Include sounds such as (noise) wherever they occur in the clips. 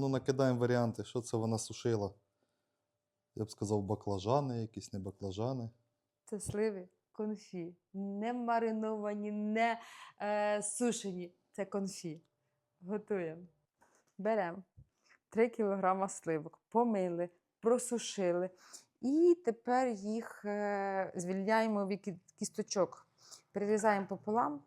Ну, накидаємо варіанти, що це вона сушила. Я б сказав, баклажани, якісь не баклажани. Це сливи конфі. Не мариновані, не е, сушені. Це конфі. Готуємо. Беремо 3 кг сливок, помили, просушили. І тепер їх е, звільняємо від кісточок. Перерізаємо пополам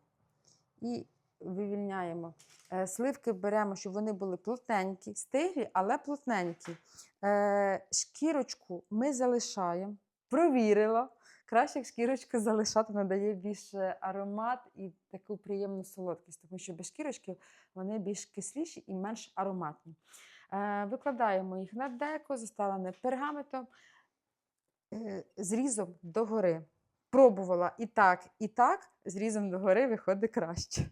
і вивільняємо. Е, Сливки беремо, щоб вони були плотненькі, стиглі, але плотненькі. Е, Шкірочку ми залишаємо. Провірила. Краще шкірочку залишати надає більше аромат і таку приємну солодкість, тому що без шкірочки вони більш кисліші і менш ароматні. Е, Викладаємо їх на деко, заставлене пергаментом, зрізом догори. Пробувала і так, і так, зрізом догори виходить краще.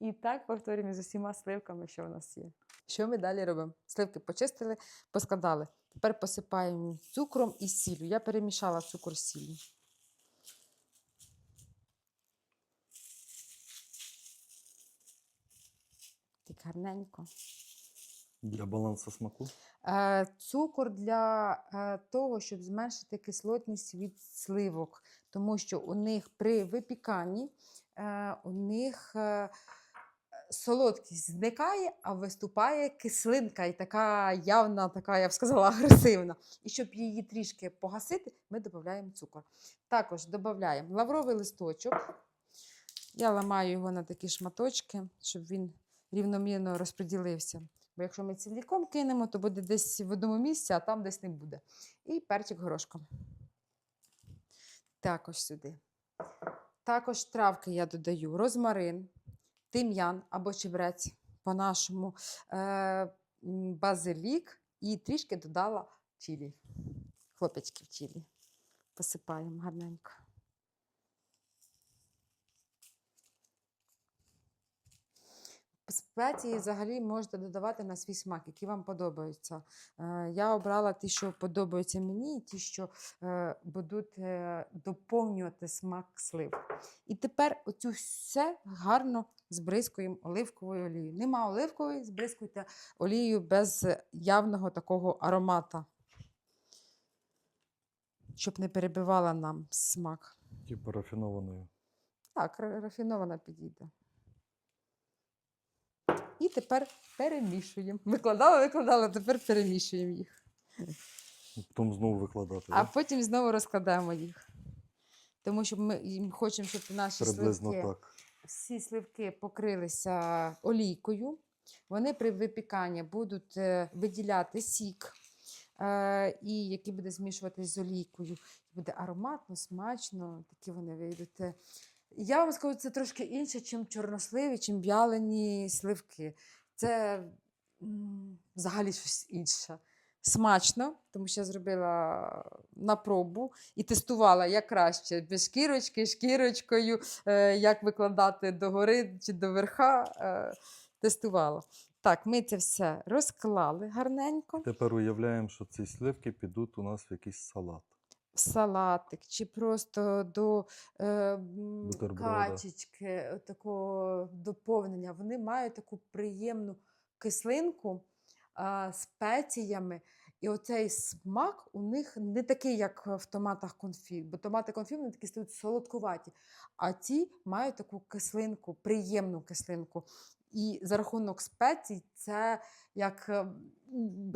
І так повторюємо з усіма сливками, що в нас є. Що ми далі робимо? Сливки почистили, поскладали. Тепер посипаємо цукром і сіллю. Я перемішала цукор з сіллю. Так гарненько. Для балансу смаку. Е, Цукор для е, того, щоб зменшити кислотність від сливок, тому що у них при випіканні у них е, солодкість зникає, а виступає кислинка і така явна, така, я б сказала, (laughs) агресивна. І щоб її трішки погасити, ми додаємо цукор. Також додаємо лавровий листочок. Я ламаю його на такі шматочки, щоб він рівномірно розподілився. Бо якщо ми ціліком кинемо, то буде десь в одному місці, а там десь не буде. І перчик горошком. Також сюди. Також травки я додаю розмарин, тим'ян або чебрець по-нашому, е, базилік і трішки додала чилі. в чілі. Посипаємо гарненько. Спеції взагалі можете додавати на свій смак, які вам подобаються. Е, Я обрала ті, що подобаються мені, і ті, що е, будуть е, доповнювати смак слив. І тепер оцю все гарно збризкуємо оливковою олією. Нема оливкової, збризкуйте олією без явного такого аромата, щоб не перебивала нам смак. Типу рафінованою. Так, рафінована підійде. Тепер перемішуємо. Викладала, викладала, тепер перемішуємо їх. Потім знову викладати. А да? потім знову розкладаємо їх. Тому що ми їм хочемо, щоб наші Приблизно сливки, так. всі сливки покрилися олійкою. Вони при випіканні будуть е, виділяти сік, е, і який буде змішуватись з олійкою. Буде ароматно, смачно, такі вони вийдуть. Я вам скажу, це трошки інше, ніж чорносливі, чим в'ялені сливки. Це взагалі щось інше. Смачно, тому що я зробила на пробу і тестувала, як краще без шкірочки, шкірочкою, е, як викладати догори чи до верха. Е, тестувала. Так, ми це все розклали гарненько. Тепер уявляємо, що ці сливки підуть у нас в якийсь салат. В салатик чи просто до е, качечки, е, такого доповнення. Вони мають таку приємну кислинку а, спеціями. І оцей смак у них не такий, як в томатах конфі, бо томати конфі вони такі стають солодкуваті. А ці мають таку кислинку, приємну кислинку. І за рахунок спецій, це як е,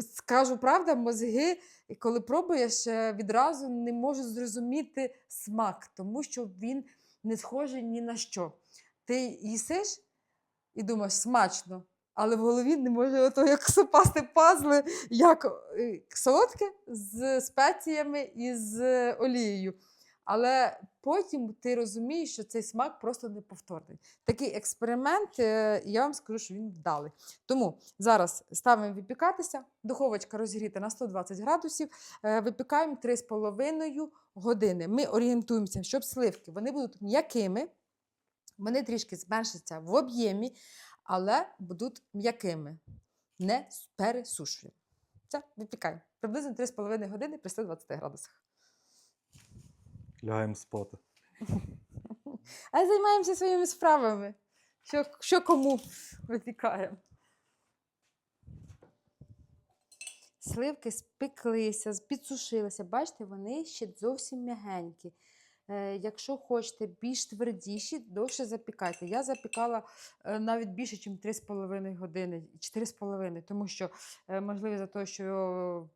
скажу правда, мозги коли пробуєш, е, відразу не можу зрозуміти смак, тому що він не схожий ні на що. Ти їсиш і думаєш, смачно, але в голові не може ото як сопасти пазли, як е, солодке з спеціями і з олією. Але потім ти розумієш, що цей смак просто неповторний. Такий експеримент, е, я вам скажу, що він вдалий. Тому зараз ставимо випікатися, духовочка розігріта на 120 градусів, е, випікаємо 3,5 години. Ми орієнтуємося, щоб сливки вони будуть м'якими, вони трішки зменшаться в об'ємі, але будуть м'якими, не пересушуємо. Все, випікаємо. Приблизно 3,5 години при 120 градусах. Лягаємо спати. (laughs) А займаємося своїми справами. Що, що кому випікаємо. сливки спеклися, підсушилися. Бачите, вони ще зовсім м'ягенькі. Е, Якщо хочете більш твердіші, довше запікайте. Я запікала е, навіть більше, ніж 3,5 години, 4,5, тому що, е, можливо, за те, що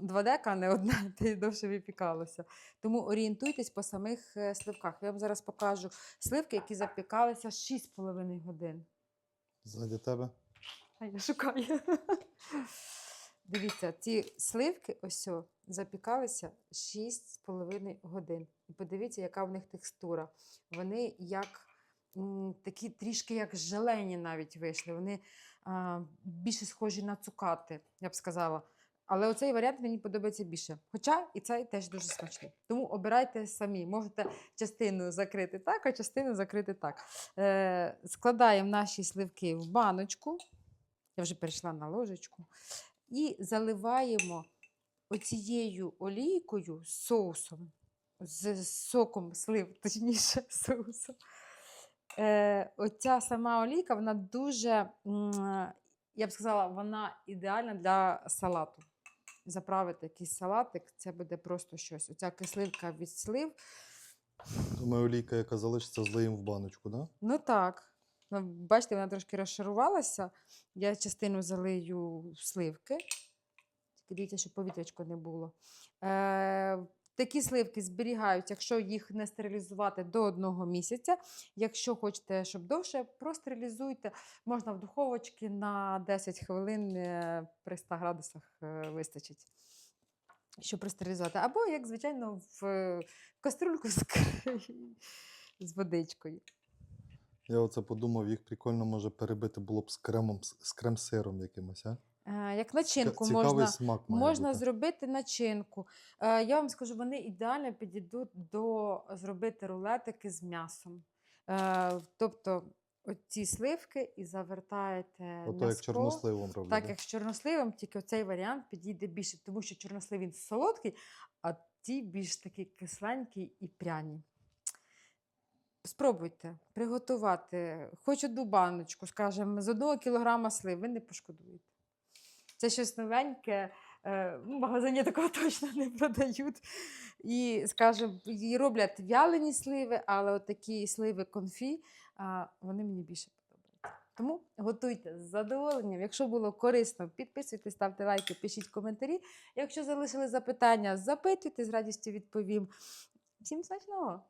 два дека, а не одне, (laughs) то й довше випікалося. Тому орієнтуйтесь по самих е, сливках. Я вам зараз покажу сливки, які запікалися 6,5 годин. Ззаді тебе. А я шукаю. (laughs) Дивіться, ці сливки ось о, запікалися 6,5 годин. І подивіться, яка в них текстура. Вони як м, такі трішки як желені навіть вийшли. Вони а, більше схожі на цукати, я б сказала. Але оцей варіант мені подобається більше. Хоча і цей теж дуже смачний. Тому обирайте самі. Можете частину закрити так, а частину закрити так. Е, складаємо наші сливки в баночку. Я вже перейшла на ложечку. І заливаємо оцією олійкою соусом, з соком слив, точніше, соусом. Е, оця сама олійка, вона дуже, я б сказала, вона ідеальна для салату. Заправити якийсь салатик, це буде просто щось. Оця кисливка від слив. Думаю, олійка, яка залишиться, злиємо в баночку, да? Ну так. Ну, бачите, вона трошки розшарувалася. Я частину залию в сливки. Тільки дивіться, щоб повітрячко не було. Е, такі сливки зберігають, якщо їх не стерилізувати до одного місяця. Якщо хочете, щоб довше, простерилізуйте. Можна в духовочці на 10 хвилин е, при 100 градусах е, вистачить. Щоб простерилізувати. Або, як звичайно, в е, каструльку з, з водичкою. Я оце подумав, їх прикольно може перебити було б з кремом, з крем-сиром якимось, а? Е, Як начинку Цікавий можна, смак можна бути. зробити начинку. Е, Я вам скажу, вони ідеально підійдуть до зробити рулетики з м'ясом. Е, Тобто ці сливки і завертаєте Ото як чорносливом роблять. Так, як з чорносливом, тільки цей варіант підійде більше, тому що чорнослив він солодкий, а ті більш такі кисленькі і пряні. Спробуйте приготувати хоч одну баночку, скажімо, з одного кілограма слив, ви не пошкодуєте. Це щось новеньке, е, в магазині такого (laughs) точно не продають. І, скажімо, і роблять вялені сливи, але от такі сливи конфі, вони мені більше подобаються. Тому готуйте з задоволенням. Якщо було корисно, підписуйтесь, ставте лайки, пишіть коментарі. Якщо залишили запитання, запитуйте, з радістю відповім. Всім смачного!